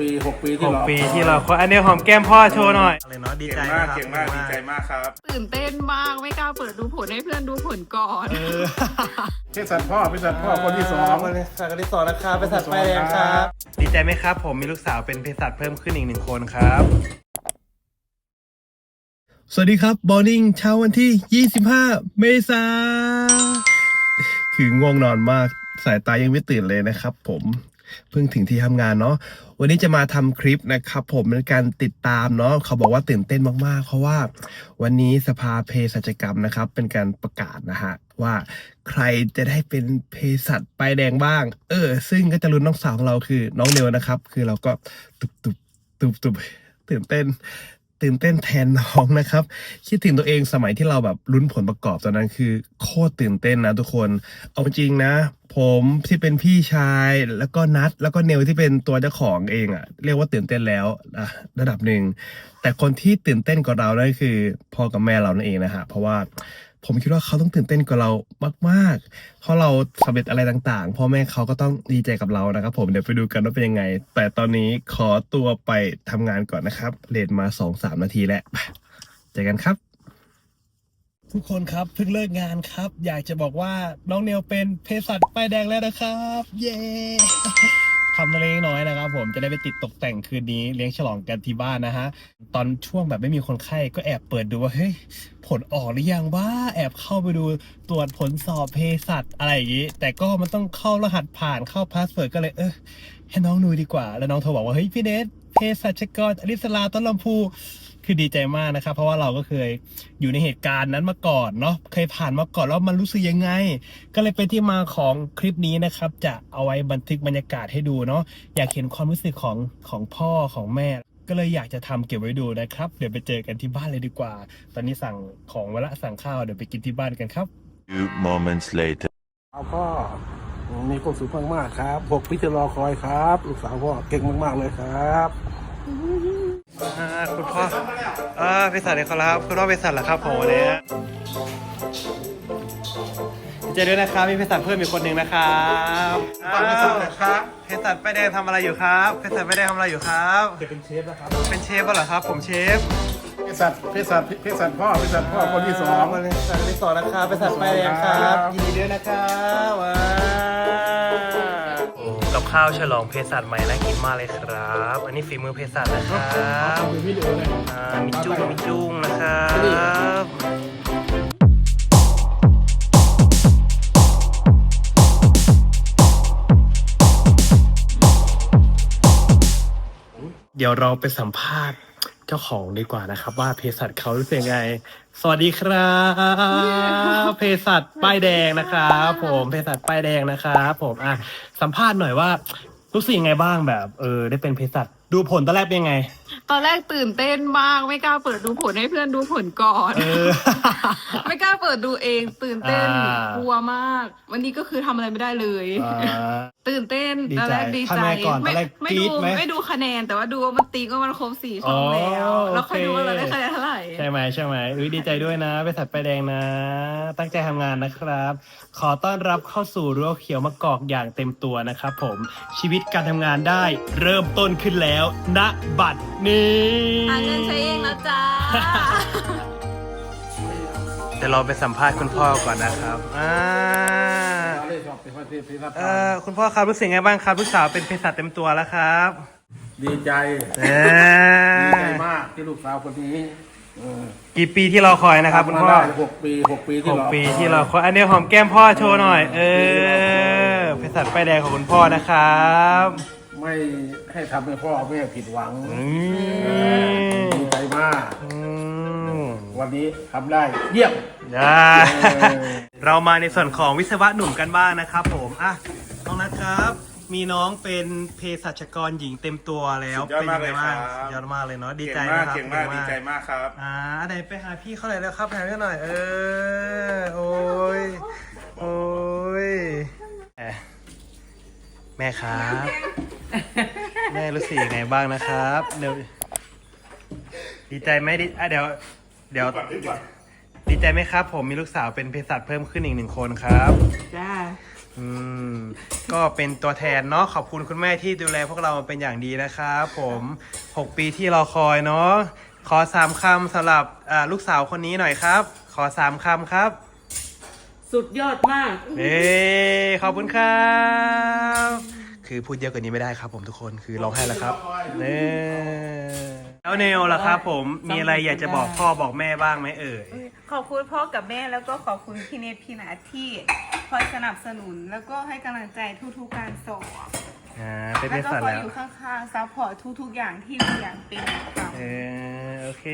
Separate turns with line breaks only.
ปีหกปี
ห
ที่
ก
เรา
ปีที่เราอันนี้หอมแก้มพ่อโชว์หน่อยอะไรเนาะดี
เก่
ใจ
งมาก
นะครับ
เก่งมากดีใจมากครับ
ตื่นเต้นมากไม่กล้าเปิดดูผลให้เพื่อนดูผลก่อน
เพศสัตว์พ่อเพศสัตว์พ่อคนที่สอง
คนที่สองคนที่สองนะครับเป็นสัตว์ไฟแดงครับ ดีใจไหมครับ ผมมีลูกสาวเป็นเภสัชเพิ่มขึ้นอีกหนึ่งคนครับสวัสดีครับบอ r นิ่งเช้าวันที่ 25 เมษา คือง่วงนอนมาก สายตายังไม่ตื่นเลยนะครับผม เพิ่งถึงที่ทำงานเนาะวันนี้จะมาทำคลิปนะครับ ผมเป็นการติดตามเนาะเขาบอกว่าตื่นเต้นมากๆ เพราะว่าวันนี้สภาเภสัชกรรมนะครับ เป็นการประกาศนะฮะว่าใครจะได้เป็นเภสัชป้ายแดงบ้าง เออ ซึ่งก็จะลุ้นน้องสาวของเราคือน้องเนวนะครับ คือเราก็ตุบตุบตุบตุบตื่นเต้น ตื่นเต้นแทนน้องนะครับ คิดถึงตัวเองสมัยที่เราแบบลุ้นผลประกอบตอนนั้นคือ โคตรตื่นเต้นนะทุกคน เอาจริงนะ ผมที่เป็นพี่ชายแล้วก็นัด แล้วก็เนวที่เป็นตัวเจ้าของเองอะเรียกว่าตื่นเต้นแล้วอะระดับหนึ่งแต่คนที่ตื่นเต้นกว่าเรานั่นคือพ่อกับแม่เรานั่นเองนะฮะเพราะว่า ผมคิดว่าเขาต้องตื่นเต้นกว่าเรามากๆ เพราะเราสำเร็จอะไรต่างๆพ่อแม่เขาก็ต้องดีใจกับเรานะครับ ผมเดี๋ยวไปดูกันว่าเป็นยังไง แต่ตอนนี้ขอตัวไปทำงานก่อนนะครับเลทมาสองสามนาทีแล้วไปเจอกันครับ ทุกคนครับเพิ่งเลิกงานครับ อยากจะบอกว่าน้องเนวเป็นเภสัชป้ายแดงแล้วนะครับ เย้ ทำเล็กน้อยนะครับ ผมจะได้ไปติดตกแต่งคืนนี้เลี้ยงฉลองกันที่บ้านนะฮะตอนช่วงแบบไม่มีคนไข้ก็แอบเปิดดูว่าเฮ้ยผลออกหรือยังว่าแอบเข้าไปดูตรวจผลสอบเภสัชอะไรอย่างนี้ แต่ก็มันต้องเข้ารหัสผ่านเข้าพาสเวิร์ดก็เลยเออให้น้องดูดีกว่า แล้วน้องโทรบอกว่าเฮ้ยพี่เนท เภสัชกรอลิสลาต้นลำพูคือดีใจมากนะครับ เพราะว่าเราก็เคยอยู่ในเหตุการณ์นั้นมาก่อนเนาะเคยผ่านมาก่อนแล้วมันรู้สึกยังไง ก็เลยเป็นที่มาของคลิปนี้นะครับ จะเอาไว้บันทึกบรรยากาศให้ดูเนาะอยากเห็นความรู้สึกของของพ่อของแม่ ก็เลยอยากจะทำเก็บไว้ดูนะครับ เดี๋ยวไปเจอกันที่บ้านเลยดีกว่า ตอนนี้สั่งของไว้ละสั่งข้าวเดี๋ยวไปกินที่บ้านกันครับ
Few moments later.
เอาพ่อ มีความสุขมากๆครับหกปีที่รอคอยครับ ลูกสาวพ่อเก่งมากๆเลยครับ
คุณพ่อเออเภสัชเลยครับคุณพ่อเภสัชเหรอครับผมวันนี้ดีใจด้วยนะครับมีเภสัชเพิ่มอีกคนหนึ่งนะครับ
ฝากเภสัชหน่อยครับ
เภสัชป้ายแดงทำอะไรอยู่ครับเภสัชป้ายแดงทำอะไรอยู่ครับ
จะเป็นเชฟนะครับ
เป็นเชฟเหรอครับ ผมเชฟ
เพศสัตว์เพศสัตว์เพศสัตว์พ่อเพศสัตว์พ่อคนที่สอง
คนที่สองนะครับเภสัชป้ายแดงครับยินดีด้วยนะครับว้าวกับข้าวฉลองเภสัชใหม่น่ากินมากเลยครับ อันนี้ฝีมือเภสัชนะครับ
ดูวิดีโอเลย
อ่ามีจุ้งมีจุ้งนะครับเดี๋ยวเราไปสัมภาษณ์ เจ้าของดีกว่านะครับ ว่าเภสัชเขารู้สึกยังไง สวัสดีครับเภสัชป้ายแดงนะครับ ผมเภสัชป้ายแดงนะครับผมอะสัมภาษณ์หน่อยว่า รู้สึกยังไงบ้างแบบ เออ ได้เป็นเภสัชดูผลตอนแรกเป็นยังไง
ตอนแรกตื่นเต้นมากไม่กล้าเปิดดูผลให้เพื่อนดูผลก่อน
เออ
ไม่กล้าเปิดดูเอง ตื่นเต้น
อ่า ก
ลัวมาก วันนี้ก็คือทำอะไรไม่ได้เลย
อ่า
ตื่นเต้น
ดีใจ
ตอนแรกดีใจ
ทำไงก่อนตอนแรก
ไม่
กรี๊
ดู
ดไหม
ไม่ดูคะแนน แต่ว่าดูว่ามันตีก็มันครบสี่ช่องแล้ว
อ๋อ
แล้วค่อยดูว่าเรา
โอเค
ได้คะแนนเท่าไหร่
ใช่ไหมใช่ไหมอุ้ยดีใจด้วยนะไปสัตว์ไปแดงนะ ตั้งใจทำงานนะครับ ขอต้อนรับเข้าสู่รั้วเขียวมะกอกอย่างเต็มตัวนะครับผมชีวิตการทำงานได้เริ่มต้นขึ้นแล้วณบัดนี้
หาเงินใช้เองแล้วจ้า
เดี๋ยวเราไปสัมภาษณ์คุณพ่อก่อนนะครับอ่า
เลยครับเป็นเพศสัตว์
เอ่อคุณพ่อครับรู้สึกไงบ้างครับลูกสาวเป็นเภสัชเต็มตัวแล้วครับ
ดีใจ
เอ
ดี
อ
ใจมากที่ลูกสาวคนนี้เออ
กี่ปีที่รอคอยนะครับ คุณพ่อ
ทำมาได้หกปีหกปีที่
หก
รอ
ปีที่เราคอยอันนี้หอมแก้มพ่อโชว์หน่อย เออเภสัชป้ายแดงของคุณพ่อนะครับ
ไม่ให้ทำให้พ่อแม่ผิดหวัง
อืม
ดีใจมาก
อืม
วันนี้ทำได้เยี่ยม
ได้
เออ
เรามาในส่วนของวิศวะหนุ่มกันบ้างนะครับผมอะน้องนัทครับ มีน้องเป็นเภสัชกรหญิงเต็มตัวแล้ว
สุดยอดมากเลย
ป็นไงบ้ง
ครับ
สุดยอดมากเลยเนาะดี
เก่ง
ใจ
มาก
นะครับ
เก่งมากดีใจมากครับ
อ่าไหนไปหาพี่เขาเลยแล้วครับหาพี่หน่อยเออโอ้ยโอ้ยแหมแม่ครับ แม่รู้สึกยังไงบ้างนะครับเดี๋ยวดีใจไหมดีอะเดี๋ยว เดี๋ยว ดีใจไหมครับ ผมมีลูกสาวเป็นเภสัชเพิ่มขึ้นอีกหนึ่งคนครับ
จ้า
อืม ก็เป็นตัวแทนเนาะขอบคุณคุณแม่ที่ดูแลพวกเราเป็นอย่างดีนะครับผม6ปีที่รอคอยเนาะขอสามคำสำหรับอ่าลูกสาวคนนี้หน่อยครับ ขอสามคำครับ
สุดยอดมาก
เอ้ขอบคุณครับ คือพูดเยอะกว่านี้ไม่ได้ครับผมทุกคนคือร้องไห้แล้วครับเน่แล้วเนลล่ะครับผมมีอะไรอยากจะบอกพ่อบอกแม่บ้างไหมเอ่ย
ขอบคุณพ่อกับแม่แล้วก็ขอบคุณพี่เนทพี่นาที่คอยสนับสนุนแล้วก็ให้กำลังใจทุกๆการสอบ
อ่าเป็น
แล้
เด็
วก็
สัน
คอย
แล้ว
อยู่ข้างๆซัพพอร์ตทุกๆอย่างที่เราอยากเป็นกับ
เออโอเค